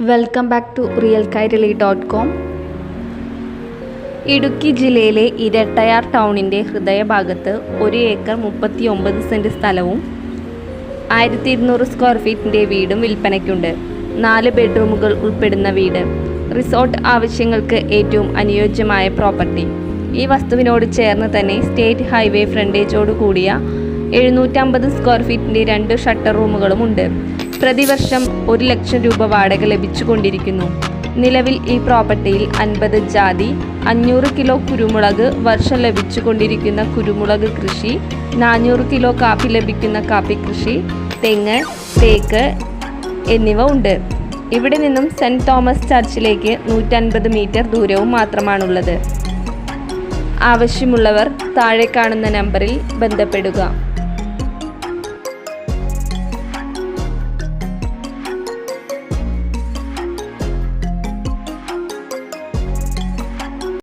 Welcome back to real Kairali dot com Idukki ജില്ലയിലെ ഇരട്ടയാർ ടൗണിന്റെ ഹൃദയഭാഗത്ത് ഒരു ഏക്കർ മുപ്പത്തി ഒമ്പത് സെന്റ് സ്ഥലവും ആയിരത്തി ഇരുന്നൂറ് സ്ക്വയർ ഫീറ്റിന്റെ വീടും വിൽപ്പനയ്ക്കുണ്ട്. നാല് ബെഡ്റൂമുകൾ ഉൾപ്പെടുന്ന വീട്. റിസോർട്ട് ആവശ്യങ്ങൾക്ക് ഏറ്റവും അനുയോജ്യമായ പ്രോപ്പർട്ടി. ഈ വസ്തുവിനോട് ചേർന്ന് തന്നെ സ്റ്റേറ്റ് ഹൈവേ ഫ്രണ്ടേജോട് കൂടിയ എഴുന്നൂറ്റമ്പത് സ്ക്വയർ ഫീറ്റിന്റെ രണ്ട് ഷട്ടർ റൂമുകളും ഉണ്ട് പ്രതിവർഷം ഒരു ലക്ഷം രൂപ വാടക ലഭിച്ചുകൊണ്ടിരിക്കുന്നു. നിലവിൽ ഈ പ്രോപ്പർട്ടിയിൽ അൻപത് ജാതി അഞ്ഞൂറ് കിലോ കുരുമുളക് വർഷം ലഭിച്ചുകൊണ്ടിരിക്കുന്ന കുരുമുളക് കൃഷി നാനൂറ് കിലോ കാപ്പി ലഭിക്കുന്ന കാപ്പി കൃഷി തെങ്ങ് തേക്ക് എന്നിവ ഉണ്ട്. ഇവിടെ നിന്നും സെന്റ് തോമസ് ചർച്ചിലേക്ക് നൂറ്റൻപത് മീറ്റർ ദൂരവും മാത്രമാണുള്ളത്. ആവശ്യമുള്ളവർ താഴെ കാണുന്ന നമ്പറിൽ ബന്ധപ്പെടുക.